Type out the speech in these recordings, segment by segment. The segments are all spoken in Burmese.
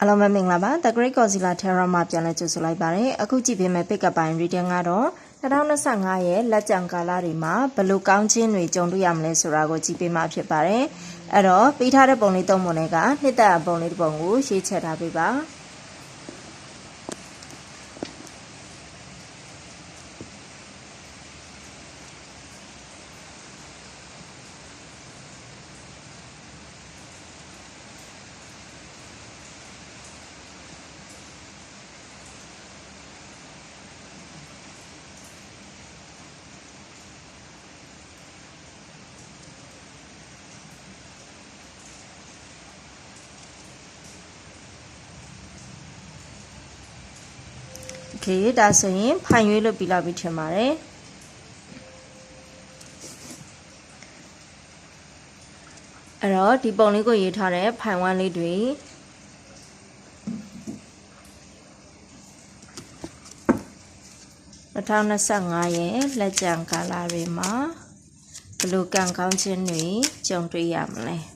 အားလုံးပဲမင်္ဂလာပါ The Great Godzilla Terror မှာပြန်လည်ကြိုဆိုလိုက်ပါတယ်အခုကြည့်ပေးမယ့် pick up ပိုင်း reading ကတော့2025ရဲ့လက်ကျန်ကာလတွေမှာဘယ်လိုကောင်းခြင်းတွေကြုံတွေ့ရမလဲဆိုတာကိုကြည့်ပေးမှာဖြစ်ပါတယ်အဲ့တော့ပေးထားတဲ့ပုံလေးသုံးပုံတွေကနှစ်သက်ပုံလေးတစ်ပုံကိုရေးချက်ထားပေးပါ ကဲဒါဆိုရင်ဖန်ရွေးလို့ပြီးလောက်ပြီထင်ပါတယ်အဲ့တော့ဒီပုံလေးကိုရေးထားတဲ့ဖိုင်ဝမ်းလေးတွေ2025ရဲ့လက်ကြံကာလတွေမှာဘယ်လိုကံကောင်းခြင်းတွေကြုံတွေ့ရမလဲ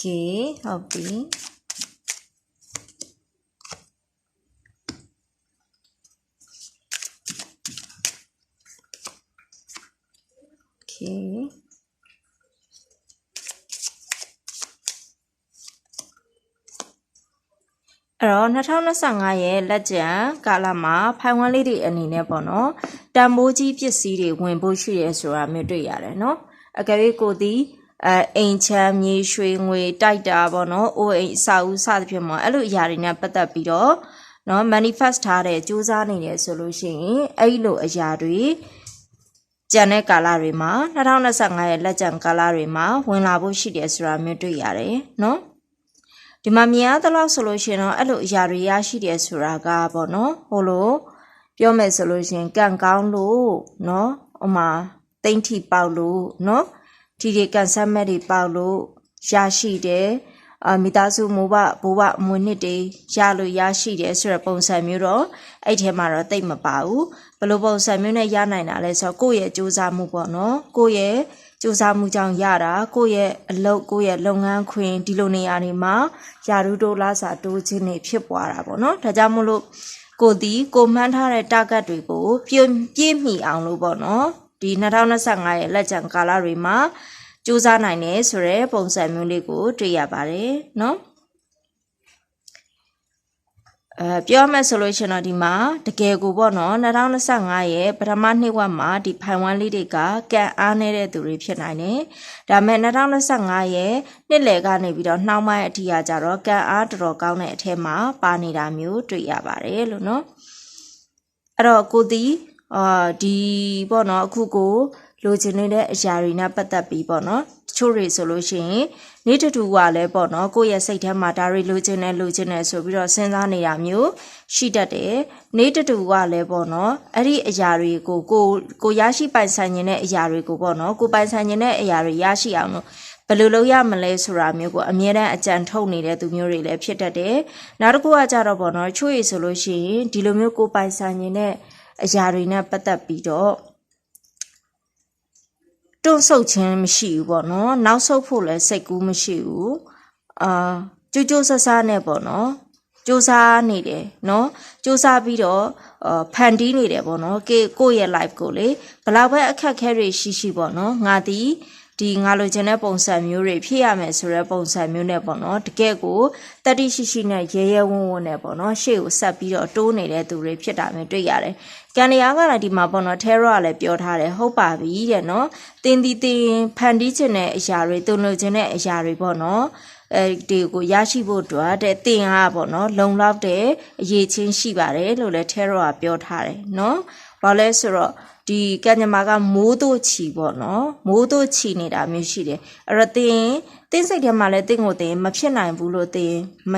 okay ဟုတ်ပြီကေအဲ့တော့2025ရဲ့လက်ကျန်ကာလမှာဖိုင်ဝမ်လေးတွေအနေနဲ့ပေါ့နော်တံမိုးကြီးပစ္စည်းတွေဝင်ဖို့ရှိရဲဆိုတာမျိုးတွေ့ရတယ်နော်အကယ်၍ကိုသည် အဲအိမ်ချမ်းမြေရွှေငွေတိုက်တာပေါ့နော်အိုးအိမ်အစာဦးစသဖြင့်ပေါ့အဲ့လိုအရာတွေနဲ့ပတ်သက်ပြီးတော့နော် manifest ထားတဲ့စူးစမ်းနေတယ်ဆိုလို့ရှိရင်အဲ့လိုအရာတွေကျန်တဲ့ကာလတွေမှာ2025ရဲ့လက်ကျန်ကာလတွေမှာဝင်လာဖို့ရှိတယ်ဆိုတာမျိုးတွေ့ရတယ်နော်ဒီမှာမြင်ရသလောက်ဆိုလို့ရှိရင်တော့အဲ့လိုအရာတွေရရှိတယ်ဆိုတာကပေါ့နော်ဟိုလိုပြောမယ်ဆိုလို့ရှိရင်ကံကောင်းလို့နော်ဥမာတိမ့်ထီပေါက်လို့နော် ဒီဒီကန်ဆတ်မဲ့တွေပေါက်လို့ရရှိတယ်အမိသားစုမိုးဘဘိုးဘအမွေနှစ်တွေရလို့ရရှိတယ်ဆိုတဲ့ပုံစံမျိုးတော့အဲ့ထဲမှာတော့တိတ်မပါဘူးဘယ်လိုပုံစံမျိုးနဲ့ရနိုင်တာလဲဆိုတော့ကိုယ့်ရဲ့စူးစမ်းမှုပေါ့နော်ကိုယ့်ရဲ့စူးစမ်းမှုကြောင့်ရတာကိုယ့်ရဲ့အလုပ်ကိုယ့်ရဲ့လုပ်ငန်းခွင်ဒီလိုနေရာတွေမှာယာရုတိုးလားစာတိုးခြင်းတွေဖြစ်ပွားတာပေါ့နော်ဒါကြောင့်မို့လို့ကိုဒီကိုမှန်းထားတဲ့ target တွေကိုပြည့်ပြည့်မီအောင်လို့ပေါ့နော် ဒီ2025ရဲ့လက်ကျန်ကာလတွေမှာစူးစမ်းနိုင်တယ်ဆိုတဲ့ပုံစံမျိုးလေးကိုတွေ့ရပါတယ်เนาะအဲပြောမှဆိုလို့ရှင်တော့ဒီမှာတကယ်ကိုပေါ့နော်2025ရဲ့ပထမနှစ်ဝက်မှာဒီဖိုင်ဝမ်လေးတွေကကံအားနေတဲ့သူတွေဖြစ်နိုင်တယ်။ဒါမဲ့2025ရဲ့နှစ်လယ်ကနေပြီးတော့နှောင်းပိုင်းအထိကကြတော့ကံအားတော်တော်ကောင်းတဲ့အထက်မှာပါနေတာမျိုးတွေ့ရပါတယ်လို့နော်။အဲ့တော့ကိုဒီ အာဒီပေါ့နော်အခုကိုလိုချင်နေတဲ့အရာတွေနဲ့ပတ်သက်ပြီးပေါ့နော်တချို့တွေဆိုလို့ရှိရင်နေ့တတူကလည်းပေါ့နော်ကိုယ့်ရဲ့စိတ်ထဲမှာဒါတွေလိုချင်တယ်လိုချင်တယ်ဆိုပြီးတော့စဉ်းစားနေတာမျိုးရှိတတ်တယ်နေ့တတူကလည်းပေါ့နော်အဲ့ဒီအရာတွေကိုကိုကိုရရှိပိုင်ဆိုင်ခြင်းတဲ့အရာတွေကိုပေါ့နော်ကိုပိုင်ဆိုင်ခြင်းတဲ့အရာတွေရရှိအောင်လို့ဘယ်လိုလုပ်ရမလဲဆိုတာမျိုးကိုအမြဲတမ်းအကြံထုတ်နေတဲ့သူမျိုးတွေလည်းဖြစ်တတ်တယ်နောက်တစ်ခုကကြတော့ပေါ့နော်ချို့ရဆိုလို့ရှိရင်ဒီလိုမျိုးကိုပိုင်ဆိုင်ခြင်းတဲ့ အရာတွေနဲ့ပတ်သက်ပြီးတော့တွန့်ဆုတ်ခြင်းမရှိဘူးပေါ့နော်နောက်ဆုတ်ဖို့လည်းစိတ်ကူးမရှိဘူးအာကြိုးကြိုးဆဆနဲ့ပေါ့နော်စူးစမ်းနေတယ်เนาะစူးစမ်းပြီးတော့အဖန်တီးနေတယ်ပေါ့နော်ကေကိုယ့်ရဲ့ life ကိုလေဘလောက်ပဲအခက်ခဲတွေရှိရှိပေါ့နော်ငါဒီဒီငါလိုချင်တဲ့ပုံစံမျိုးတွေဖြစ်ရမယ်ဆိုတဲ့ပုံစံမျိုးနဲ့ပေါ့နော်တကယ်ကိုတတိရှိရှိနဲ့ရဲရဲဝံ့ဝံ့နဲ့ပေါ့နော်ရှေ့ကိုဆက်ပြီးတော့တိုးနေတဲ့သူတွေဖြစ်တာမျိုးတွေ့ရတယ်။ ကန်ရယာကလည်းဒီမှာပေါ့နော် terror ကလည်းပြောထားတယ်ဟုတ်ပါပြီတဲ့နော်။တင်းတီတင်းဖန်တီးချင်တဲ့အရာတွေတုံလို့ချင်တဲ့အရာတွေပေါ့နော်။အဲဒီကိုရရှိဖို့အတွက်တဲ့တင်အားပေါ့နော်လုံလောက်တဲ့အရေးချင်းရှိပါတယ်လို့လည်း terror ကပြောထားတယ်နော်။ဘာလဲဆိုတော့ဒီကညမာကမိုးတို့ချီပေါ့နော်မိုးတို့ချီနေတာမျိုးရှိတယ်အဲ့တော့တင်တင်းစိတ်ထဲမှာလည်းတင့်ကိုတင်မဖြစ်နိုင်ဘူးလို့တင်မ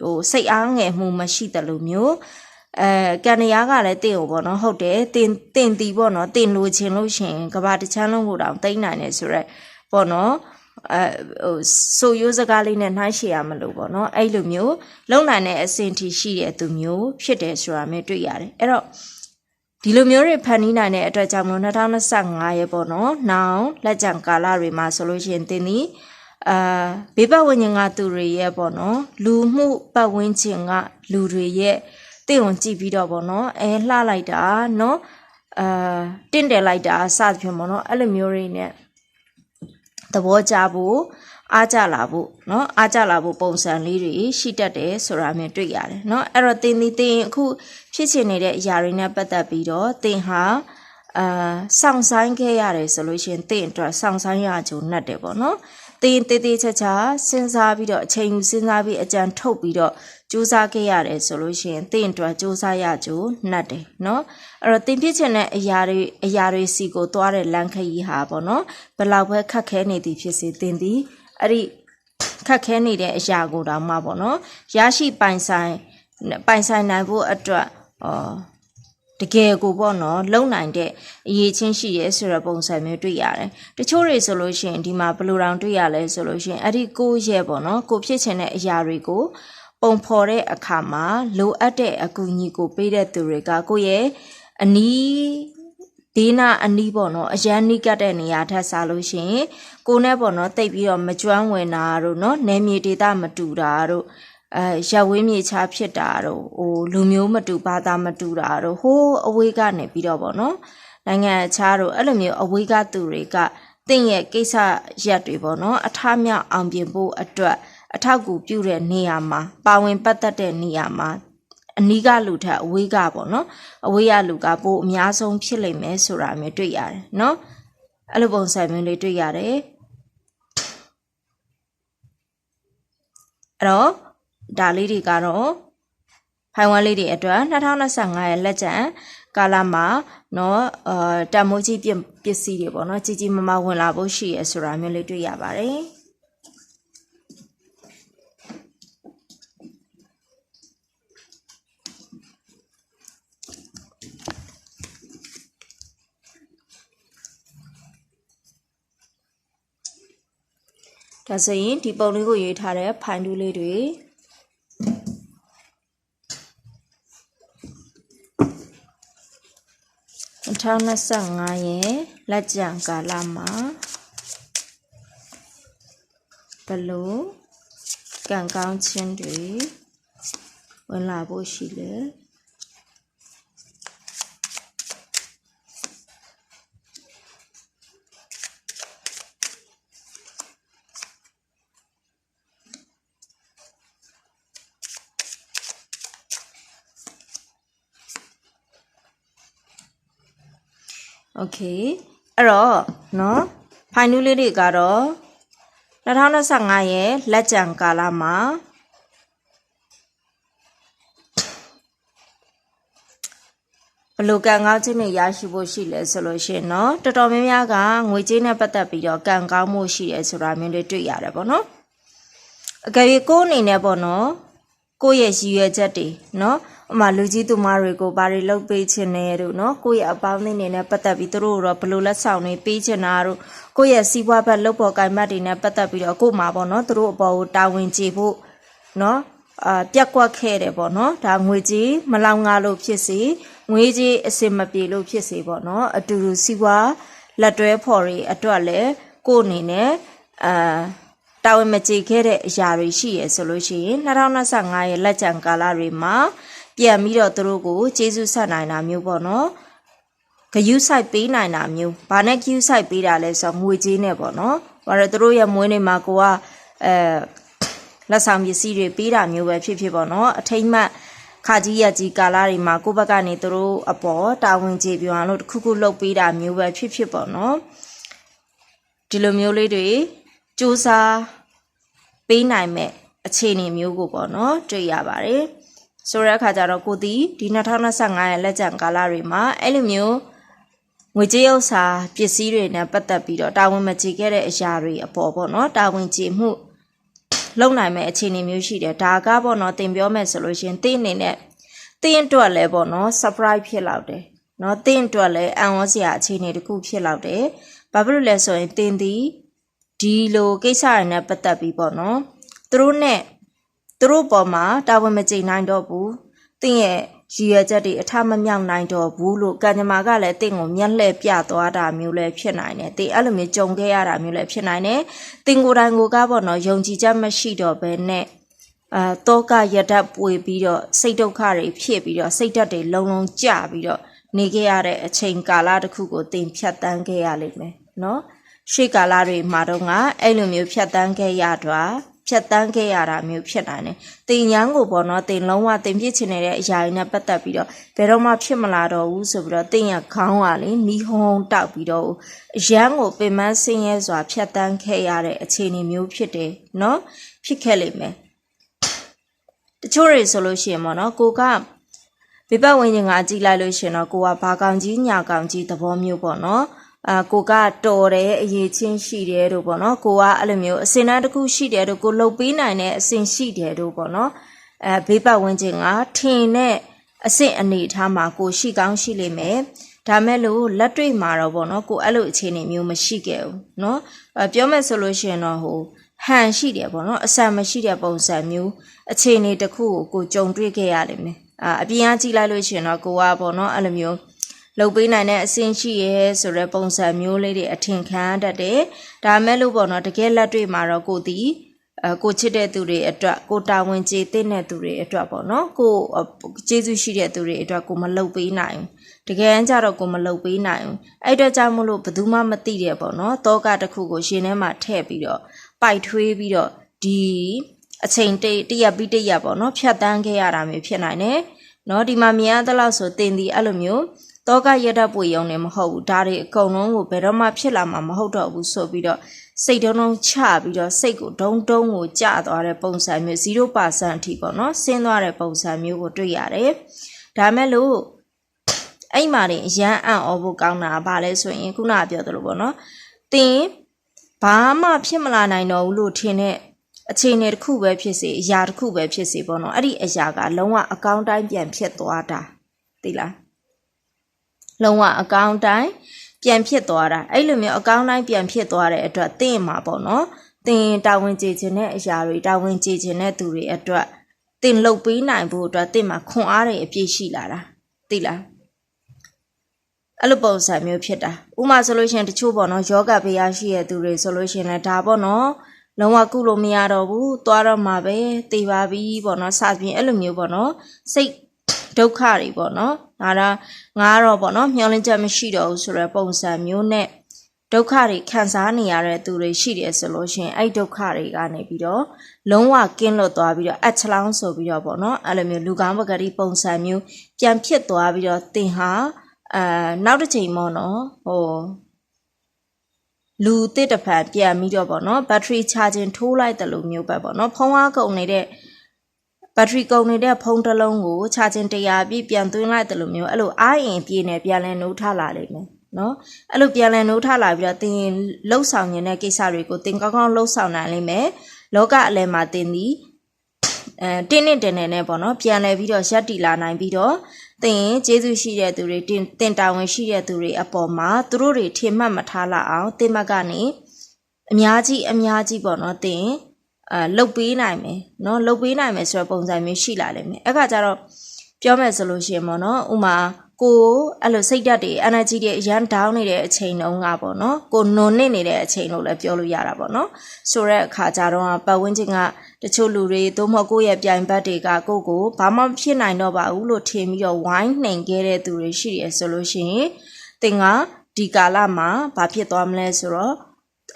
ဟိုစိတ်အားငယ်မှုမရှိတယ်လို့မျိုး အဲကန်ရယားကလည်းတင့်ကိုပေါ့နော်ဟုတ်တယ်တင်တင်တီပေါ့နော်တင်လိုချင်လို့ရှင်ကဘာတချမ်းလုံးကိုတောင်တိမ့်နိုင်တယ်ဆိုတော့ပေါ့နော်အဲဟိုဆိုရိုးစကားလေးနဲ့နှိုင်းရှည်ရမလို့ပေါ့နော်အဲ့လိုမျိုးလုံနိုင်တဲ့အဆင့်ထိရှိတဲ့သူမျိုးဖြစ်တယ်ဆိုတာမျိုးတွေ့ရတယ်အဲ့တော့ဒီလိုမျိုးတွေဖန်တီးနိုင်တဲ့အတွက်ကြောင့်မလို့2025ရဲ့ပေါ့နော်။နောင်လက်ကြံကာလတွေမှာဆိုလို့ရှိရင်တင်းဒီအာဘေးပတ်ဝန်းကျင်ကသူတွေရဲ့ပေါ့နော်လူမှုပတ်ဝန်းကျင်ကလူတွေရဲ့ တင့်ုံကြည့်ပြီးတော့ပေါ့နော်အဲလှလိုက်တာနော်အာတင့်တယ်လိုက်တာစသဖြင့်ပေါ့နော်အဲ့လိုမျိုးတွေနဲ့သဘောကျဖို့အားကြလာဖို့เนาะအားကြလာဖို့ပုံစံလေးတွေရှိတတ်တယ်ဆိုတာမျိုးတွေ့ရတယ်เนาะအဲ့တော့တင်ဒီတင်အခုဖြစ်ချင်နေတဲ့အရာတွေနဲ့ပတ်သက်ပြီးတော့တင်ဟာအာစောင့်ဆိုင်ခဲ့ရတယ်ဆိုလို့ရှိရင်တင်အတွက်စောင့်ဆိုင်ရကြုံနဲ့တယ်ပေါ့နော်တင်တေးသေးချာချာစဉ်းစားပြီးတော့အချိန်ယူစဉ်းစားပြီးအကြံထုတ်ပြီးတော့ စူးစမ်းခဲ့ရတယ်ဆိုလို့ရှိရင်တင့်အတွက်စူးစမ်းရကြိုးနှက်တယ်နော်အဲ့တော့တင်ဖြစ်ချင်တဲ့အရာတွေအရာတွေစီကိုသွားတဲ့လမ်းခရီးဟာပေါ့နော်ဘလောက်ပဲခက်ခဲနေသည်ဖြစ်စေတင်သည်အဲ့ဒီခက်ခဲနေတဲ့အရာကိုတောင်မှပေါ့နော်ရရှိပိုင်ဆိုင်ပိုင်ဆိုင်နိုင်ဖို့အတွက်အော်တကယ်ကိုပေါ့နော်လုံနိုင်တဲ့အရေးချင်းရှိရဲဆိုတဲ့ပုံစံမျိုးတွေ့ရတယ်။တချို့တွေဆိုလို့ရှိရင်ဒီမှာဘယ်လိုတောင်တွေ့ရလဲဆိုလို့ရှိရင်အဲ့ဒီကိုယ့်ရဲ့ပေါ့နော်ကိုဖြစ်ချင်တဲ့အရာတွေကို ပုံဖော်တဲ့အခါမှာလိုအပ်တဲ့အကူအညီကိုပေးတဲ့သူတွေကကိုယ့်ရဲ့အနီးဒေနာအနီးပေါ့နော်အရန်နီးကတ်တဲ့နေရာထက်စားလို့ရှိရင်ကိုနဲ့ပေါ့နော်တိတ်ပြီးတော့မကျွမ်းဝင်တာတို့နော်နယ်မြေဒေသမတူတာတို့အဲရက်ဝင်းမြေချဖြစ်တာတို့ဟိုလူမျိုးမတူဘာသာမတူတာတို့ဟိုးအဝေးကနေပြီးတော့ပေါ့နော်နိုင်ငံခြားတို့အဲ့လိုမျိုးအဝေးကသူတွေကတင့်ရဲ့ကိစ္စရက်တွေပေါ့နော်အထားမြောက်အောင်ပြင်ဖို့အတွက် အထောက်အကူပြုတဲ့နေရာမှာပါဝင်ပတ်သက်တဲ့နေရာမှာအနီးကလူထက်အဝေးကပေါ့နော်အဝေးရလူကပိုအများဆုံးဖြစ်လိမ့်မယ်ဆိုတာမျိုးတွေ့ရတယ်နော်အဲ့လိုပုံစံမျိုးလေးတွေ့ရတယ်အဲ့တော့ဒါလေးတွေကတော့ဖိုင်ဝမ်လေးတွေအတွက်2025ရဲ့လက်ကျန်ကာလမှာเนาะအာတမိုးကြီးပြပစ္စည်းတွေပေါ့เนาะကြီးကြီးမားမားဝင်လာဖို့ရှိရဆိုတာမျိုးလေးတွေ့ရပါတယ် ဒါဆိုရင်ဒီပုံလေးကိုရေးထားတဲ့ဖိုင်တူးလေးတွေ2025ရဲ့လက်ကျန်ကာလမှာဘလို့ကံကောင်းခြင်းတွေဝင်လာဖို့ရှိလဲโ OK အဲ့တော့နော်ဖိုင်နူးလေးတွေကတော့2025ရဲ့လက်ကြံကာလမှာဘလို့ကံကောင်းခြင်းတွေရရှိဖို့ရှိလဲဆိုလို့ရှိရင်တော့တော်တော်များများကငွေကြေးနဲ့ပတ်သက်ပြီးတော့ကံကောင်းမှုရှိရဲဆိုတာမျိုးတွေတွေ့ရတယ်ပေါ့နော်အကယ်၍ကိုယ်အနေနဲ့ပေါ့နော်ကိုယ့်ရဲ့ရည်ရွယ်ချက်တွေနော် အမလူကြီးသူမတွေကိုဘာတွေလုပ်ပေးချင်နေတို့နော်ကိုယ့်ရဲ့အပေါင်းအသင်းတွေနဲ့ပတ်သက်ပြီးတို့တို့တော့ဘလို့လက်ဆောင်တွေပေးချင်တာတို့ကိုယ့်ရဲ့စီးပွားဘက်လုပ်ပေါ်ကိုင်မတ်တွေနဲ့ပတ်သက်ပြီးတော့ကို့မှာပေါ့နော်တို့အပေါ်ကိုတာဝန်ကျေဖို့နော်အာပြက်ကွက်ခဲ့တယ်ပေါ့နော်ဒါငွေကြီးမလောင်ငါလို့ဖြစ်စီငွေကြီးအစင်မပြေလို့ဖြစ်စီပေါ့နော်အတူတူစီးပွားလက်တွဲဖော်တွေအတွက်လည်းကို့အနေနဲ့အာတာဝန်မကျေခဲ့တဲ့အရာတွေရှိရဆိုလို့ရှိရင်2025ရဲ့လက်ကျန်ကာလတွေမှာ ပြန်ပြီးတော့သူတို့ကိုကျေးဇူးဆက်နိုင်တာမျိုးပေါ့နော်ဂယုဆိုင်ပေးနိုင်တာမျိုးဘာနဲ့ဂယုဆိုင်ပေးတာလဲဆိုတော့ငွေကြေးနဲ့ပေါ့နော်ဘာလို့သူတို့ရဲ့မွေးနေ့မှာကိုကအဲလက်ဆောင်ပစ္စည်းတွေပေးတာမျိုးပဲဖြစ်ဖြစ်ပေါ့နော်အထိမ့်မှတ်ခါကြီးရကြီးကာလာတွေမှာကိုယ့်ဘက်ကနေသူတို့အပေါ်တာဝန်ကျေပြောင်းလို့တစ်ခုခုလုပ်ပေးတာမျိုးပဲဖြစ်ဖြစ်ပေါ့နော်ဒီလိုမျိုးလေးတွေစူးစမ်းပေးနိုင်မဲ့အခြေအနေမျိုးကိုပေါ့နော်တွေ့ရပါတယ် ဆိုတဲ့အခါကျတော့ကိုဒီဒီ2025ရဲ့လက်ကျန်ကာလတွေမှာအဲ့လိုမျိုးငွေကြေးဥစ္စာပစ္စည်းတွေနဲ့ပတ်သက်ပြီးတော့တာဝန်မကျေခဲ့တဲ့အရာတွေအပေါ်ပေါ့နော်တာဝန်ကျေမှုလုံနိုင်မဲ့အခြေအနေမျိုးရှိတယ်ဒါကပေါ့နော်တင်ပြောမယ်ဆိုလို့ရှင်တင်းအနေနဲ့တင်းအတွက်လည်းပေါ့နော် surprise ဖြစ်လောက်တယ်နော်တင်းအတွက်လည်းအံ့ဩစရာအခြေအနေတစ်ခုဖြစ်လောက်တယ်ဘာဖြစ်လို့လဲဆိုရင်တင်းဒီဒီလိုကိစ္စတွေနဲ့ပတ်သက်ပြီးပေါ့နော်သူတို့နဲ့ သူတို့ပေါ်မှာတာဝန်မကျေနိုင်တော့ဘူးတင်းရဲ့ရည်ရွယ်ချက်တွေအထမမြောက်နိုင်တော့ဘူးလို့ကံကြမ္မာကလည်းတင့်ကိုမျက်လှည့်ပြသွားတာမျိုးလည်းဖြစ်နိုင်တယ်တင်အဲ့လိုမျိုးကြုံခဲ့ရတာမျိုးလည်းဖြစ်နိုင်တယ်တင်ကိုယ်တိုင်ကိုကပေါ့နော်ယုံကြည်ချက်မရှိတော့ဘဲနဲ့အာတောကရတတ်ပွေပြီးတော့စိတ်ဒုက္ခတွေဖြစ်ပြီးတော့စိတ်ဓာတ်တွေလုံလုံကျပြီးတော့နေခဲ့ရတဲ့အချိန်ကာလတစ်ခုကိုတင်ဖြတ်တန်းခဲ့ရလိမ့်မယ်နော်ရှေ့ကာလတွေမှာတော့ငါအဲ့လိုမျိုးဖြတ်တန်းခဲ့ရတော့ ဖြတ်တန်းခဲ့ရတာမျိုးဖြစ်နိုင်တယ်။တင်ရန်ကိုပေါ့နော်တင်လုံးဝတင်ပြစ်ချင်နေတဲ့အရာတွေနဲ့ပတ်သက်ပြီးတော့ဘယ်တော့မှဖြစ်မလာတော့ဘူးဆိုပြီးတော့တင်ရခေါင်းကလေနီးဟုံးတောက်ပြီးတော့ရန်ကိုပင်မဆင်းရဲစွာဖြတ်တန်းခဲ့ရတဲ့အခြေအနေမျိုးဖြစ်တယ်နော်ဖြစ်ခဲ့လိမ့်မယ်။တချို့တွေဆိုလို့ရှိရင်ပေါ့နော်ကိုကဘေးပတ်ဝန်းကျင်ကကြည့်လိုက်လို့ရှိရင်တော့ကိုကဘာကောင်ကြီးညာကောင်ကြီးသဘောမျိုးပေါ့နော်။ အာကိုကတော်တယ်အရေးချင်းရှိတယ်တို့ပေါ့နော်ကိုကအဲ့လိုမျိုးအစင်တန်းတစ်ခုရှိတယ်တို့ကိုလှုပ်ပေးနိုင်တဲ့အစင်ရှိတယ်တို့ပေါ့နော်အဲဘေးပတ်ဝန်းကျင်ကထင်တဲ့အစင်အနေထားမှာကိုရှိကောင်းရှိလိမ့်မယ်ဒါမဲ့လို့လက်တွေ့မှာတော့ပေါ့နော်ကိုအဲ့လိုအခြေအနေမျိုးမရှိခဲ့ဘူးเนาะပြောမယ်ဆိုလို့ရှိရင်တော့ဟိုဟန်ရှိတယ်ပေါ့နော်အဆန်မရှိတဲ့ပုံစံမျိုးအခြေအနေတစ်ခုကိုကိုကြုံတွေ့ခဲ့ရလိမ့်မယ်အာအပြင်ကကြည့်လိုက်လို့ရှိရင်တော့ကိုကပေါ့နော်အဲ့လိုမျိုး လုပ်ပေးနိုင်တဲ့အဆင့်ရှိရဲဆိုတဲ့ပုံစံမျိုးလေးတွေအထင်ခံရတတ်တယ်။ဒါမဲ့လို့ပေါ့နော်တကယ်လက်တွေ့မှာတော့ကိုတီအကိုချစ်တဲ့သူတွေအတွက်ကိုတာဝန်ကျေတဲ့တဲ့သူတွေအတွက်ပေါ့နော်ကိုကျေးဇူးရှိတဲ့သူတွေအတွက်ကိုမလုပ်ပေးနိုင်ဘူးတကယ်ကြတော့ကိုမလုပ်ပေးနိုင်ဘူးအဲ့အတွက်ကြောင့်မလို့ဘယ်သူမှမသိတယ်ပေါ့နော်တောကတစ်ခုကိုရှင်ထဲမှာထည့်ပြီးတော့ပိုက်ထွေးပြီးတော့ဒီအချိန်တတရက်ပြီးတရက်ပေါ့နော်ဖြတ်တန်းခဲ့ရတာမျိုးဖြစ်နိုင်တယ်နော်ဒီမှာမြင်ရသလောက်ဆိုတင်ဒီအဲ့လိုမျိုး တောကရတပွေရုံနဲ့မဟုတ်ဘူးဒါတွေအကုန်လုံးကိုဘယ်တော့မှဖြစ်လာမှာမဟုတ်တော့ဘူးဆိုပြီးတော့စိတ်တုံးတုံးချပြီးတော့စိတ်ကိုဒုံဒုံကိုကျသွားတဲ့ပုံစံမျိုး0%အထိပေါ့နော်ဆင်းသွားတဲ့ပုံစံမျိုးကိုတွေ့ရတယ်ဒါမဲ့လို့အဲ့မှာနေရမ်းအံ့ဩဖို့ကောင်းတာဗာလဲဆိုရင်ခုနကပြောသလိုပေါ့နော်တင်ဘာမှဖြစ်မလာနိုင်တော့ဘူးလို့ထင်တဲ့အခြေအနေတစ်ခုပဲဖြစ်စေအရာတစ်ခုပဲဖြစ်စေပေါ့နော်အဲ့ဒီအရာကလုံးဝအကောင်းတိုင်းပြန်ဖြစ်သွားတာသိလား လုံးဝအကောင့်တိုင်းပြန်ဖြစ်သွားတာအဲ့လိုမျိုးအကောင့်တိုင်းပြန်ဖြစ်သွားတဲ့အတွက်သင်မှာပေါ့နော်သင်တာဝန်ကျေခြင်းတဲ့အရာတွေတာဝန်ကျေခြင်းတဲ့သူတွေအတွက်သင်လှုပ်ပေးနိုင်ဖို့အတွက်သင်မှာခွန်အားတွေအပြည့်ရှိလာတာသိလားအဲ့လိုပုံစံမျိုးဖြစ်တာဥမာဆိုလို့ရှိရင်တချို့ပေါ့နော်ယောဂဘေးရရှိတဲ့သူတွေဆိုလို့ရှိရင်လည်းဒါပေါ့နော်လုံးဝကုလို့မရတော့ဘူးသွားတော့မှာပဲတေးပါပြီပေါ့နော်စသဖြင့်အဲ့လိုမျိုးပေါ့နော်စိတ် ဒုက္ခတွေပေါ့နော်ဒါတော့ငါကတော့ပေါ့နော်မျောလင်းချက်မရှိတော့ဘူးဆိုတဲ့ပုံစံမျိုးနဲ့ဒုက္ခတွေခံစားနေရတဲ့သူတွေရှိတယ်ဆိုလို့ရှိရင်အဲ့ဒုက္ခတွေကနေပြီးတော့လုံးဝကင်းလွတ်သွားပြီးတော့အချလောင်းဆိုပြီးတော့ပေါ့နော်အဲ့လိုမျိုးလူကောင်းပဂတိပုံစံမျိုးပြန်ဖြစ်သွားပြီးတော့တင်ဟာအာနောက်တစ်ချိန်ပေါ့နော်ဟိုလူတစ်တစ်ဖန်ပြန်ပြီးတော့ပေါ့နော်ဘက်ထရီချာဂျင်ထိုးလိုက်တယ်လို့မျိုးပဲပေါ့နော်ဖုံးအားကုန်နေတဲ့ ဘက်ထရီကုန်နေတဲ့ဖုန်းတစ်လုံးကိုချာဂျင်100ပြည့်ပြန်သွင်းလိုက်တယ်လို့မျိုးအဲ့လိုအားရင်ပြည့်နေပြန်လဲနှိုးထလာလိမ့်မယ်နော်အဲ့လိုပြန်လဲနှိုးထလာပြီးတော့သင်လှုပ်ဆောင်နေတဲ့ကိစ္စတွေကိုသင်ကောင်းကောင်းလှုပ်ဆောင်နိုင်လိမ့်မယ်လောကအလယ်မှာသင်သည်အဲတင်းနဲ့တင်းနဲ့နဲ့ပေါ့နော်ပြန်လဲပြီးတော့ရက်တီလာနိုင်ပြီးတော့သင်ကျေးဇူးရှိတဲ့သူတွေတင်တင်တာဝန်ရှိတဲ့သူတွေအပေါ်မှာသူတို့တွေထင်မှတ်မထားလာအောင်သင်မကနေအများကြီးအများကြီးပေါ့နော်သင် အာလုတ်ပေးနိုင်မယ်เนาะလုတ်ပေးနိုင်မယ်ဆိုတဲ့ပုံစံမျိုးရှိလာလိမ့်မယ်အဲ့ခါကျတော့ပြောမယ်ဆိုလို့ရှိရင်ပေါ့နော်ဥမာကိုအဲ့လိုစိတ်ဓာတ်တွေ energy တွေအရန် down နေတဲ့အချိန်တုန်းကပေါ့နော်ကိုနွန်နစ်နေတဲ့အချိန်လို့လည်းပြောလို့ရတာပေါ့နော်ဆိုတဲ့အခါကျတော့ပတ်ဝန်းကျင်ကတချို့လူတွေသို့မဟုတ်ကိုယ့်ရဲ့ပြိုင်ဘက်တွေကကိုကိုဘာမှဖြစ်နိုင်တော့ပါဘူးလို့ထင်ပြီးတော့ဝိုင်းနှိမ်ခဲ့တဲ့သူတွေရှိတယ်ဆိုလို့ရှိရင်သင်ကဒီကာလမှာဘာဖြစ်သွားမလဲဆိုတော့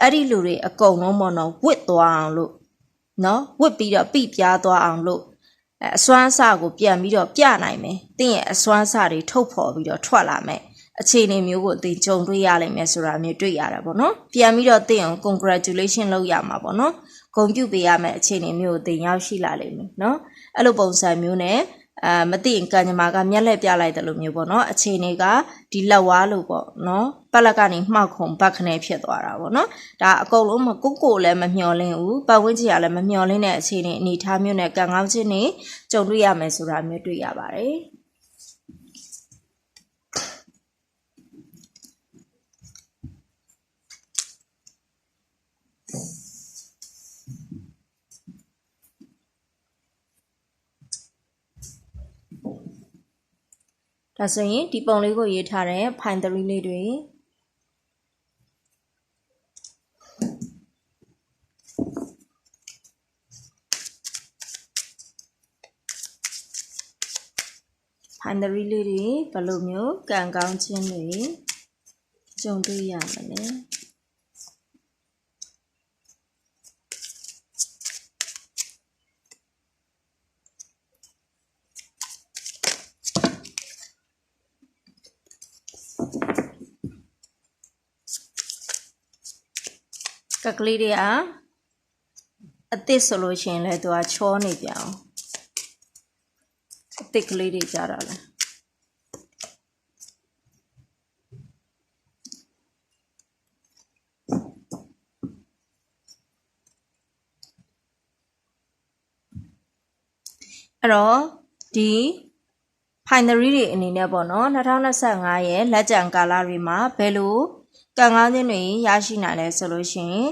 အဲ့ဒီလူတွေအကုန်လုံးပေါ့နော်ဝစ်သွားအောင်လို့ နော်ဝစ်ပြီးတော့ပြပြားသွားအောင်လို့အစွမ်းအစကိုပြန်ပြီးတော့ပြနိုင်မယ်။တင်းရဲ့အစွမ်းအစတွေထုတ်ဖော်ပြီးတော့ထွက်လာမယ်။အခြေအနေမျိုးကိုတင်ကြုံတွေ့ရလိမ့်မယ်ဆိုတာမျိုးတွေ့ရတာပေါ့နော်။ပြန်ပြီးတော့တင်းအောင် congratulation လုပ်ရမှာပေါ့နော်။ဂုဏ်ပြုပေးရမယ်အခြေအနေမျိုးကိုတင်ရောက်ရှိလာလိမ့်မယ်နော်။အဲ့လိုပုံစံမျိုးနဲ့ အာမသိရင်ကံကြမ္မာကမျက်လှည့်ပြလိုက်တယ်လို့မျိုးပေါ့နော်အခြေအနေကဒီလက်ဝါးလို့ပေါ့နော်ပတ်လက်ကနေမှောက်ခုံဘက်ခနဲ့ဖြစ်သွားတာပေါ့နော်ဒါအကုန်လုံးမကိုကိုလည်းမမျောလင်းဘူးပတ်ဝန်းကျင်ကလည်းမမျောလင်းတဲ့အခြေအနေအနေထားမျိုးနဲ့ကံကောင်းခြင်းနေကြုံတွေ့ရမယ်ဆိုတာမျိုးတွေ့ရပါတယ် ဒါဆိုရင်ဒီပုံလေးကိုရေးထားတဲ့ find 3လေးတွေဖိုင်ဒရီလေးတွေဘယ်လိုမျိုးကံကောင်းခြင်းတွေကြုံတွေ့ရမလဲ ကကလေးတွေကအစ်စ်ဆိုလို့ရှိရင်လည်းသူကချောနေပြအောင်အစ်စ်ကလေးတွေကြတာလဲအဲ့တော့ဒီဖိုင်နရီတွေအနေနဲ့ပေါ့နော်2025ရဲ့လက်ကျန်ကာလတွေမှာဘယ်လို ကံကောင်းခြင်းတွေရရှိနိုင်လဲဆိုလို့ရှိရင်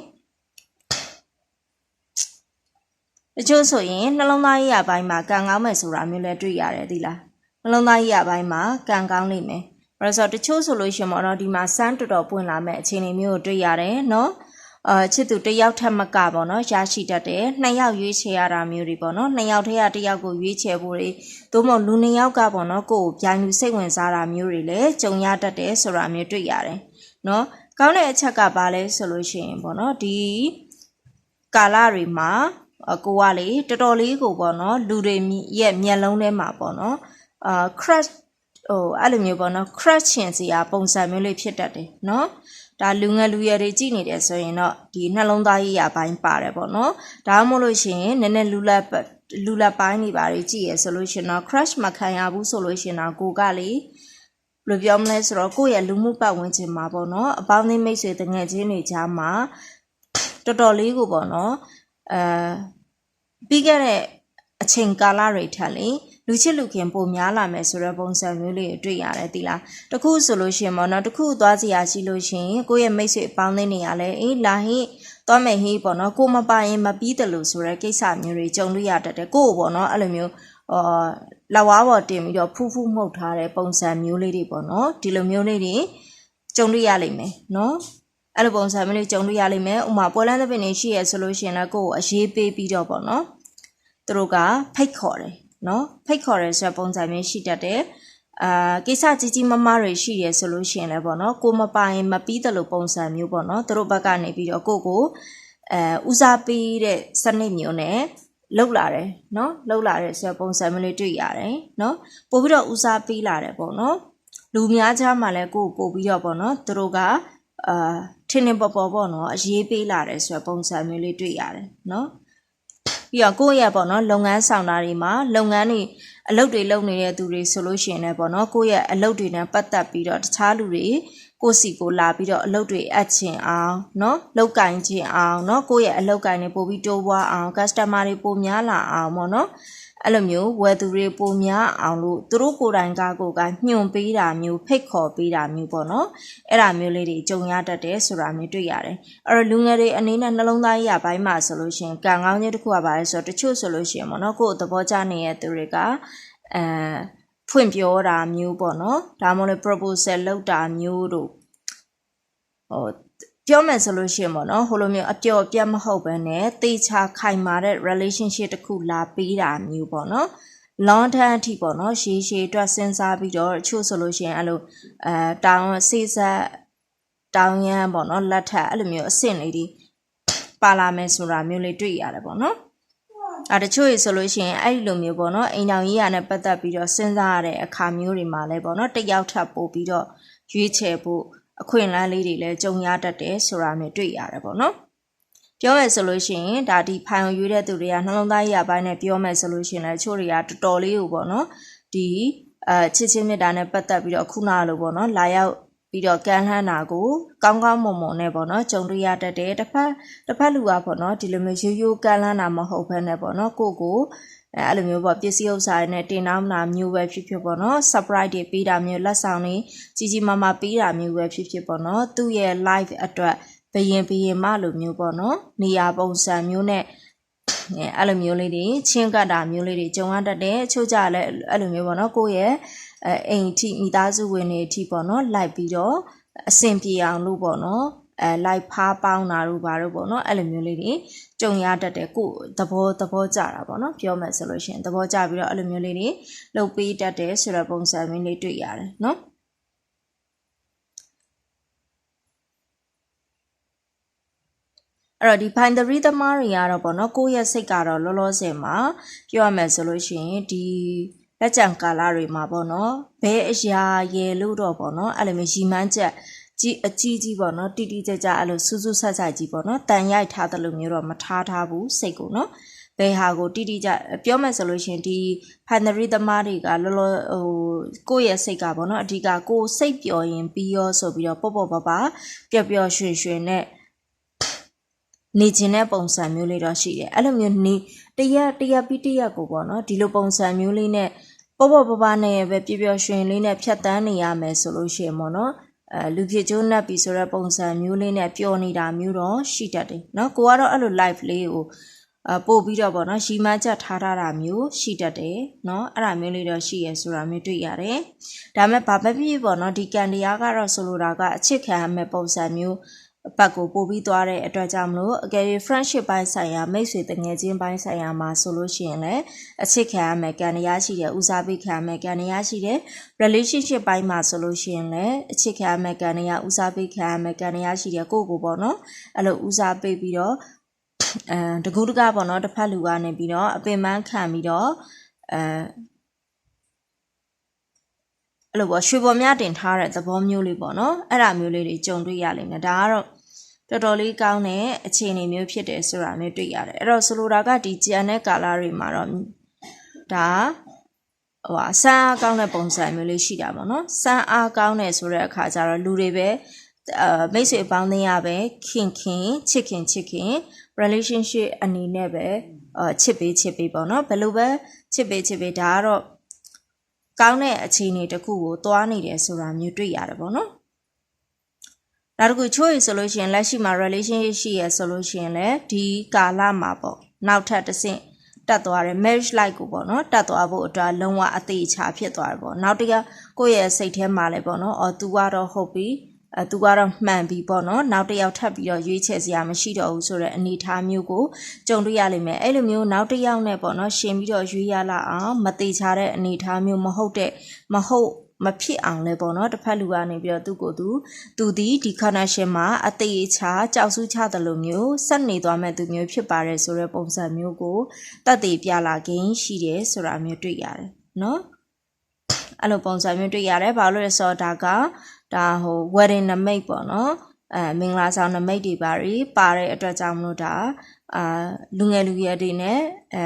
တချို့ဆိုရင်နှလုံးသားရေးရပိုင်းမှာကံကောင်းမယ်ဆိုတာမျိုးလည်းတွေ့ရတယ်ဒီလားနှလုံးသားရေးရပိုင်းမှာကံကောင်းလိမ့်မယ်ဘာလို့ဆိုတော့တချို့ဆိုလို့ရှိရင်ပေါ့နော်ဒီမှာစမ်းတော်တော်ပွင့်လာမဲ့အခြေအနေမျိုးကိုတွေ့ရတယ်နော်အာချစ်သူတစ်ယောက်ထက်မကပေါ့နော်ရရှိတတ်တယ်နှစ်ယောက်ရွေးချယ်ရတာမျိုးတွေပေါ့နော်နှစ်ယောက်ထဲကတစ်ယောက်ကိုရွေးချယ်ဖို့တွေသို့မဟုတ်လူနှစ်ယောက်ကပေါ့နော်ကိုယ်ကိုပြိုင်လူစိတ်ဝင်စားတာမျိုးတွေလည်းကြုံရတတ်တယ်ဆိုတာမျိုးတွေ့ရတယ် နော်ကောင်းတဲ့အချက်ကဘာလဲဆိုလို့ရှိရင်ပေါ့နော်ဒီကာလတွေမှာအကိုကလေတော်တော်လေးကိုပေါ့နော်လူတွေရဲ့မျက်လုံးထဲမှာပေါ့နော်အာ crush ဟိုအဲ့လိုမျိုးပေါ့နော် crush ချင်စရာပုံစံမျိုးလေးဖြစ်တတ်တယ်နော်ဒါလူငယ်လူရွယ်တွေကြည့်နေတယ်ဆိုရင်တော့ဒီနှလုံးသားရေးရပိုင်းပါတယ်ပေါ့နော်ဒါမှမဟုတ်လို့ရှိရင်နည်းနည်းလူလက်လူလက်ပိုင်းတွေပါတွေကြည့်ရဆိုလို့ရှိရင်တော့ crush မခံရဘူးဆိုလို့ရှိရင်တော့ကိုကလေ ဘယ်လိုပြောမလဲဆိုတော့ကိုယ့်ရဲ့လူမှုပတ်ဝန်းကျင်မှာပေါ့နော်အပေါင်းအသင်းမိတ်ဆွေတငယ်ချင်းတွေကြားမှာတော်တော်လေးကိုပေါ့နော်အဲပြီးခဲ့တဲ့အချိန်ကာလတွေထက်လေလူချစ်လူခင်ပိုများလာမယ်ဆိုတဲ့ပုံစံမျိုးလေးကိုတွေ့ရတယ်တိလားတခုဆိုလို့ရှိရင်ပေါ့နော်တခုသွားစီရရှိလို့ရှိရင်ကိုယ့်ရဲ့မိတ်ဆွေအပေါင်းအသင်းတွေကလည်းအေးလာဟိသွားမယ်ဟိပေါ့နော်ကိုမပိုင်ရင်မပြီးတယ်လို့ဆိုတဲ့ကိစ္စမျိုးတွေကြုံတွေ့ရတတ်တယ်ကို့ပေါ့နော်အဲ့လိုမျိုးအာ လက်ဝါးပေါ်တင်ပြီးတော့ဖူးဖူးမှုတ်ထားတဲ့ပုံစံမျိုးလေးတွေပေါ့နော်ဒီလိုမျိုးလေးတွေကြုံတွေ့ရလိမ့်မယ်နော်အဲ့လိုပုံစံမျိုးလေးကြုံတွေ့ရလိမ့်မယ်ဥမာပွဲလန်းသပင်နေရှိရဆိုလို့ရှိရင်လည်းကိုယ့်ကိုအရေးပေးပြီးတော့ပေါ့နော်သူတို့ကဖိတ်ခေါ်တယ်နော်ဖိတ်ခေါ်ရဲဆိုတဲ့ပုံစံမျိုးရှိတတ်တယ်အာကိစ္စကြီးကြီးမားမားတွေရှိရဲဆိုလို့ရှိရင်လည်းပေါ့နော်ကိုမပိုင်မပြီးတယ်လို့ပုံစံမျိုးပေါ့နော်သူတို့ဘက်ကနေပြီးတော့ကိုကိုအဲဦးစားပေးတဲ့စနစ်မျိုးနဲ့ လောက်လာတယ်နော်လောက်လာတဲ့ဆိုပုံစံမျိုးလေးတွေ့ရတယ်နော်ပို့ပြီးတော့ဦးစားပေးလာတယ်ပေါ့နော်လူများကြားမှာလည်းကိုကိုပို့ပြီးတော့ပေါ့နော်သူတို့ကအာထင်းထင်းပေါ်ပေါ်ပေါ့နော်အရေးပေးလာတယ်ဆိုပုံစံမျိုးလေးတွေ့ရတယ်နော်ပြီးတော့ကိုယ့်ရဲ့ပေါ့နော်လုပ်ငန်းဆောင်တာတွေမှာလုပ်ငန်းတွေအလုပ်တွေလုပ်နေတဲ့သူတွေဆိုလို့ရှိရင်လည်းပေါ့နော်ကိုယ့်ရဲ့အလုပ်တွေနဲ့ပတ်သက်ပြီးတော့တခြားလူတွေ ကိုစီကိုလာပြီးတော့အလုပ်တွေအပ်ချင်အောင်เนาะလောက်ကင်ချင်အောင်เนาะကိုယ့်ရဲ့အလောက်ကင်တွေပို့ပြီးတိုးပွားအောင် customer တွေပိုများလာအောင်ပေါ့နော်အဲ့လိုမျိုးဝယ်သူတွေပိုများအောင်လို့သူတို့ကိုယ်တိုင်ကကိုယ်ကညွှန်ပေးတာမျိုးဖိတ်ခေါ်ပေးတာမျိုးပေါ့နော်အဲ့ဒါမျိုးလေးတွေကြုံရတတ်တယ်ဆိုတာမျိုးတွေ့ရတယ်အဲ့တော့လူငယ်တွေအနေနဲ့နှလုံးသားရဘိုင်းမှာဆိုလို့ရှိရင်ကံကောင်းခြင်းတစ်ခုကပါလဲဆိုတော့တချို့ဆိုလို့ရှိရင်ပေါ့နော်ကိုယ်သဘောကျနေတဲ့သူတွေကအဲ ဖွင့်ပြောတာမျိုးပေါ့နော်ဒါမှမဟုတ် proposal လုပ်တာမျိုးတို့ဟိုပြောမယ်ဆိုလို့ရှိရင်ပေါ့နော်ဟိုလိုမျိုးအပျော်ပြတ်မဟုတ်ဘဲနဲ့တေချာခိုင်မာတဲ့ relationship တစ်ခုလာပေးတာမျိုးပေါ့နော် long term အထိပေါ့နော်ရှည်ရှည်အတွက်စဉ်းစားပြီးတော့အချို့ဆိုလို့ရှိရင်အဲ့လိုအဲတောင်းစေးဆက်တောင်းရမ်းပေါ့နော်လက်ထပ်အဲ့လိုမျိုးအဆင့်လေးဒီပါလာမယ်ဆိုတာမျိုးလေးတွေ့ရတယ်ပေါ့နော် အဲတချို့ရေဆိုလို့ရှိရင်အဲ့ဒီလိုမျိုးပေါ့နော်အိမ်တော်ကြီးရနဲ့ပတ်သက်ပြီးတော့စဉ်းစားရတဲ့အခါမျိုးတွေမှာလည်းပေါ့နော်တယောက်ထပ်ပို့ပြီးတော့ရွေးချယ်ဖို့အခွင့်အလမ်းလေးတွေလည်းကြုံရတတ်တယ်ဆိုတာမျိုးတွေ့ရတယ်ပေါ့နော်ပြောမယ်ဆိုလို့ရှိရင်ဒါဒီဖိုင်အောင်ရွေးတဲ့သူတွေကနှလုံးသားရပိုင်းနဲ့ပြောမယ်ဆိုလို့ရှိရင်လည်းချို့တွေကတော်တော်လေးကိုပေါ့နော်ဒီအဲချစ်ချင်းမြတ်တာနဲ့ပတ်သက်ပြီးတော့ခုနလိုပေါ့နော်လာရောက် ပြီးတော့ကမ်းလှမ်းတာကိုကောင်းကောင်းမွန်မွန်နဲ့ပေါ့နော်ကြုံတွေ့ရတတ်တယ်တစ်ဖက်တစ်ဖက်လူကပေါ့နော်ဒီလိုမျိုးရိုးရိုးကမ်းလှမ်းတာမဟုတ်ဘဲနဲ့ပေါ့နော်ကိုကိုအဲအဲ့လိုမျိုးပေါ့ပစ္စည်းဥစ္စာတွေနဲ့တင်နှောင်းတာမျိုးပဲဖြစ်ဖြစ်ပေါ့နော် surprise တွေပေးတာမျိုးလက်ဆောင်တွေကြီးကြီးမားမားပေးတာမျိုးပဲဖြစ်ဖြစ်ပေါ့နော်သူ့ရဲ့ live အတွက်ဘယင်ဘယင်မလိုမျိုးပေါ့နော်နေရာပုံစံမျိုးနဲ့အဲအဲ့လိုမျိုးလေးတွေချင်းကပ်တာမျိုးလေးတွေကြုံရတတ်တယ်အချို့ကြလည်းအဲ့လိုမျိုးပေါ့နော်ကိုယ့်ရဲ့ အဲအိမ်အထိမိသားစုဝင်တွေအထိပေါ့နော်လိုက်ပြီးတော့အဆင်ပြေအောင်လို့ပေါ့နော်အဲလိုက်ဖားပေါင်းတာတို့ဘာတို့ပေါ့နော်အဲ့လိုမျိုးလေးတွေကြုံရတတ်တယ်ကိုယ်သဘောသဘောကြတာပေါ့နော်ပြောမယ်ဆိုလို့ရှိရင်သဘောကြပြီးတော့အဲ့လိုမျိုးလေးတွေလှုပ်ပေးတတ်တယ်ဆိုတော့ပုံစံမျိုးလေးတွေ့ရတယ်နော်အဲ့တော့ဒီ binary သမားတွေကတော့ပေါ့နော်ကိုယ့်ရဲ့စိတ်ကတော့လောလောဆယ်မှာပြောရမယ်ဆိုလို့ရှိရင်ဒီ လက်ကြံကာလတွေမှာပေါ့နော်ဘဲအရာရယ်လို့တော့ပေါ့နော်အဲ့လိုမျိုးရီမန်းချက်ကြီးအကြီးကြီးပေါ့နော်တိတိကျကျအဲ့လိုစူးစူးဆက်ဆက်ကြီးပေါ့နော်တန်ရိုက်ထားတယ်လို့မျိုးတော့မထားထားဘူးစိတ်ကိုနော်ဘယ်ဟာကိုတိတိကျပြောမယ်ဆိုလို့ရှိရင်ဒီ binary သမားတွေကလောလောဟိုကိုယ့်ရဲ့စိတ်ကပေါ့နော်အဓိကကိုယ်စိတ်ပျော်ရင်ပြီးရောဆိုပြီးတော့ပေါ့ပေါ့ပါပါပျော်ပျော်ရွှင်ရွှင်နဲ့ နေခြင်းတဲ့ပုံစံမျိုးလေးတော့ရှိတယ်အဲ့လိုမျိုးနေတရက်တရက်ပြီးတရက်ကိုပေါ့နော်ဒီလိုပုံစံမျိုးလေးနဲ့ပေါ့ပေါ့ပပနဲ့ပဲပြပြရွှင်လေးနဲ့ဖြတ်တန်းနေရမယ်ဆိုလို့ရှိရင်ပေါ့နော်အဲလူဖြစ်ကျိုးနှက်ပြီဆိုတဲ့ပုံစံမျိုးလေးနဲ့ပျော်နေတာမျိုးတော့ရှိတတ်တယ်เนาะကိုကတော့အဲ့လို live လေးကိုအပို့ပြီးတော့ပေါ့နော်ရီမန်းချက်ထားထားတာမျိုးရှိတတ်တယ်เนาะအဲ့ဒါမျိုးလေးတော့ရှိရဆိုတာမျိုးတွေ့ရတယ်ဒါပေမဲ့ဘာပဲဖြစ်ဖြစ်ပေါ့နော်ဒီကန်တရားကတော့ဆိုလိုတာကအချစ်ခံရမယ့်ပုံစံမျိုး ဘက်ကိုပို့ပြီးသွားတဲ့အတွက်ကြောင့်မလို့အကယ်၍ friendship ပိုင်းဆိုင်ရာမိတ်ဆွေတငယ်ချင်းပိုင်းဆိုင်ရာမှာဆိုလို့ရှိရင်လည်းအချစ်ခံရမယ်ကန်တရားရှိတယ်ဦးစားပေးခံရမယ်ကန်တရားရှိတယ် relationship ပိုင်းမှာဆိုလို့ရှိရင်လည်းအချစ်ခံရမယ်ကန်တရားဦးစားပေးခံရမယ်ကန်တရားရှိတယ်ကိုယ့်ကိုယ်ပေါ့နော်အဲ့လိုဦးစားပေးပြီးတော့အဲတကူးတကားပေါ့နော်တစ်ဖက်လူကနေပြီးတော့အပင်ပန်းခံပြီးတော့အဲ အဲ့လိုပေါ့ရွှေပေါ်မြတင်ထားတဲ့သဘောမျိုးလေးပေါ့နော်အဲ့ဒါမျိုးလေးတွေကြုံတွေ့ရလိမ့်မယ်ဒါကတော့တော်တော်လေးကောင်းတဲ့အခြေအနေမျိုးဖြစ်တယ်ဆိုတာမျိုးတွေ့ရတယ်အဲ့တော့ဆိုလိုတာကဒီကြံတဲ့ကာလတွေမှာတော့ဒါဟိုဟာစမ်းအားကောင်းတဲ့ပုံစံမျိုးလေးရှိတာပေါ့နော်စမ်းအားကောင်းတယ်ဆိုတဲ့အခါကျတော့လူတွေပဲအဲမိတ်ဆွေပေါင်းသင်းရပဲခင်ခင်ချစ်ခင်ချစ်ခင် relationship အနေနဲ့ပဲအချစ်ပေးချစ်ပေးပေါ့နော်ဘယ်လိုပဲချစ်ပေးချစ်ပေးဒါကတော့ ကောင်းတဲ့အခြေအနေတစ်ခုကိုသွားနေတယ်ဆိုတာမျိုးတွေ့ရတယ်ပေါ့နော်နောက်တစ်ခုချိုးရဆိုလို့ရှိရင်လက်ရှိမှာ relationship ရှိရဆိုလို့ရှိရင်လည်းဒီကာလမှာပေါ့နောက်ထပ်တစ်ဆင့်တက်သွားတယ် marriage life ကိုပေါ့နော်တက်သွားဖို့အတွက်လုံးဝအသေးချာဖြစ်သွားတယ်ပေါ့နောက်တစ်ခါကိုယ့်ရဲ့စိတ်ထဲမှာလည်းပေါ့နော်အော် तू ကတော့ဟုတ်ပြီ အဲသူကတော့မှန်ပြီပေါ့နော်နောက်တစ်ယောက်ထပ်ပြီးတော့ရွေးချယ်စရာမရှိတော့ဘူးဆိုတဲ့အနေအထားမျိုးကိုကြုံတွေ့ရလိမ့်မယ်အဲ့လိုမျိုးနောက်တစ်ယောက်နဲ့ပေါ့နော်ရှင်ပြီးတော့ရွေးရလာအောင်မသေးချတဲ့အနေအထားမျိုးမဟုတ်တဲ့မဟုတ်မဖြစ်အောင်လဲပေါ့နော်တစ်ဖက်လူကနေပြီးတော့သူ့ကိုယ်သူသူဒီဒီ connection မှာအသေးချာကြောက်ဆူးချတယ်လို့မျိုးဆက်နေသွားမဲ့သူမျိုးဖြစ်ပါတယ်ဆိုတဲ့ပုံစံမျိုးကိုတတ်သေးပြလာခြင်းရှိတယ်ဆိုတာမျိုးတွေ့ရတယ်နော်အဲ့လိုပုံစံမျိုးတွေ့ရတယ်ဘာလို့လဲဆိုတော့ဒါက ဒါဟို wedding နမိတ်ပေါ့နော်အဲမင်္ဂလာဆောင်နမိတ်တွေပါရီပါတဲ့အတွက်ကြောင့်မလို့ဒါအာလူငယ်လူရွယ်တွေနဲ့အဲ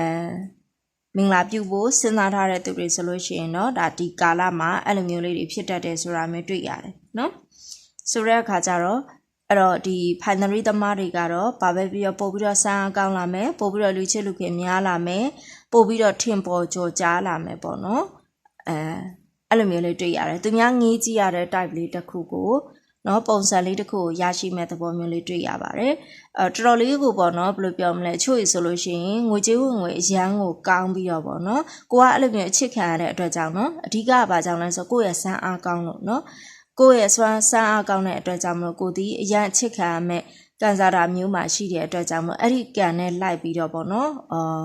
မင်္ဂလာပြုဖို့စဉ်းစားထားတဲ့သူတွေဆိုလို့ရှိရင်တော့ဒါဒီကာလမှာအဲ့လိုမျိုးလေးတွေဖြစ်တတ်တယ်ဆိုတာမျိုးတွေ့ရတယ်နော်ဆိုတဲ့အခါကျတော့အဲ့တော့ဒီ binary သမားတွေကတော့ဘာပဲပြီးတော့ပို့ပြီးတော့စမ်းအကောင်းလာမယ်ပို့ပြီးတော့လူချစ်လူခင်များလာမယ်ပို့ပြီးတော့ထင်ပေါ်ကြော်ကြားလာမယ်ပေါ့နော်အဲ အဲ့လိုမျိုးလေးတွေ့ရတယ်သူများငေးကြည့်ရတဲ့ type လေးတစ်ခုကိုနော်ပုံစံလေးတစ်ခုကိုရရှိမဲ့သဘောမျိုးလေးတွေ့ရပါတယ်အဲတော်တော်လေးကိုပေါ့နော်ဘယ်လိုပြောမလဲချို့ရဆိုလို့ရှိရင်ငွေကြေးဝင်ငွေအရန်ကိုကောင်းပြီးတော့ပေါ့နော်ကိုကအဲ့လိုမျိုးအချစ်ခံရတဲ့အတွက်ကြောင့်နော်အဓိကကဘာကြောင့်လဲဆိုတော့ကိုယ့်ရဲ့စမ်းအားကောင်းလို့နော်ကိုယ့်ရဲ့စွမ်းစမ်းအားကောင်းတဲ့အတွက်ကြောင့်မလို့ကိုဒီအရန်အချစ်ခံရမဲ့ကန်စားတာမျိုးမှရှိတဲ့အတွက်ကြောင့်မလို့အဲ့ဒီကန်နဲ့လိုက်ပြီးတော့ပေါ့နော်အာ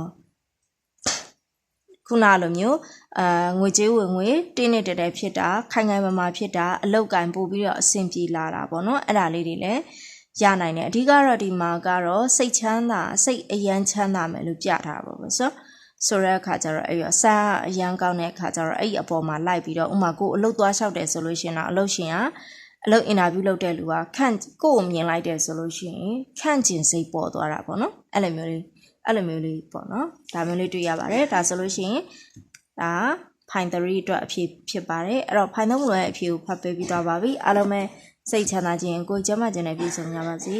ခုနလိုမျိုးအာငွေကြေးဝင်ငွေတင်းနေတဲဖြစ်တာခိုင်ခိုင်မာမာဖြစ်တာအလောက်ကင်ပို့ပြီးတော့အဆင်ပြေလာတာပေါ့နော်အဲ့ဒါလေးတွေလည်းရနိုင်တယ်အဓိကတော့ဒီမှာကတော့စိတ်ချမ်းသာစိတ်အယမ်းချမ်းသာမယ်လို့ပြထားပါဘူးဆိုဆိုတဲ့အခါကျတော့အဲ့ရဆာအရန်ကောင်းတဲ့အခါကျတော့အဲ့ဒီအပေါ်မှာလိုက်ပြီးတော့ဥမာကိုအလုတ်သွားလျှောက်တယ်ဆိုလို့ရှိရင်တော့အလုတ်ရှင်ကအလုပ်အင်တာဗျူးလုပ်တဲ့လူကခန့်ကိုကိုမြင်လိုက်တယ်ဆိုလို့ရှိရင်ခန့်ကျင်စိတ်ပေါ်သွားတာပေါ့နော်အဲ့လိုမျိုးလေး အဲ့လိုမျိုးလေးပေါ့နော်ဒါမျိုးလေးတွေ့ရပါတယ်ဒါဆိုလို့ရှိရင်ဒါဖိုင်3အတွက်အဖြစ်ဖြစ်ပါတယ်အဲ့တော့ဖိုင်3ရဲ့အဖြစ်ကိုဖတ်ပေးပြီးသွားပါပြီအားလုံးပဲစိတ်ချမ်းသာခြင်းကိုယ်ကျမ်းမာခြင်းနဲ့ပြည့်စုံကြပါစေ